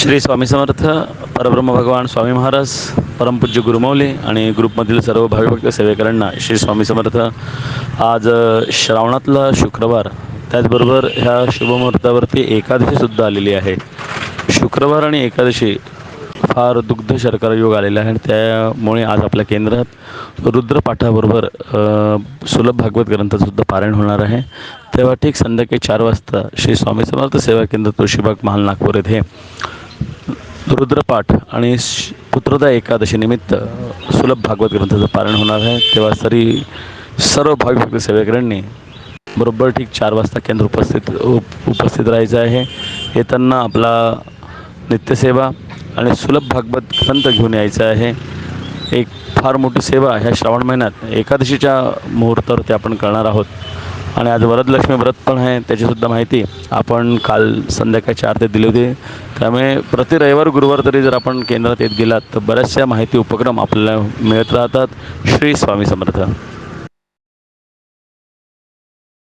श्री स्वामी समर्थ परब्रह्म भगवान स्वामी महाराज परमपूज्य गुरुमौली आणि ग्रुपमधील सर्व भाविभक्त सेवेकरांना श्री स्वामी समर्थ. आज श्रावणातला शुक्रवार त्याचबरोबर ह्या शुभमुहूर्तावरती एकादशीसुद्धा आलेली आहे. शुक्रवार आणि एकादशी फार दुग्ध शर्करा योग आलेला आहे आणि त्यामुळे आज आपल्या केंद्रात रुद्रपाठाबरोबर सुलभ भागवत ग्रंथाचंसुद्धा पारायण होणार आहे. तेव्हा ठीक संध्याकाळी चार वाजता श्री स्वामी समर्थ सेवा केंद्र तुळशीबाग महाल नागपूर येथे रुद्रपाठ आणि श- पुत्रदा एकादशीनिमित्त सुलभ भागवत ग्रंथाचं पारण होणार आहे. तेव्हा तरी सर्व भाविक भक्त सेवेकरांनी बरोबर ठीक चार वाजता केंद्र उपस्थित उप उपस्थित राहायचं आहे. येताना आपला नित्यसेवा आणि सुलभ भागवत ग्रंथ घेऊन यायचं आहे. एक फार मोठी सेवा ह्या श्रावण महिन्यात एकादशीच्या मुहूर्तावरती आपण करणार आहोत. आणि आज वरदलक्ष्मी व्रत पण आहे त्याचीसुद्धा माहिती आपण काल संध्याकाळी चार ते दिली होती. त्यामुळे प्रति रविवार गुरुवार तरी जर आपण केंद्रात येत गेलात तर बऱ्याचशा माहिती उपक्रम आपल्याला मिळत राहतात. श्री स्वामी समर्थ.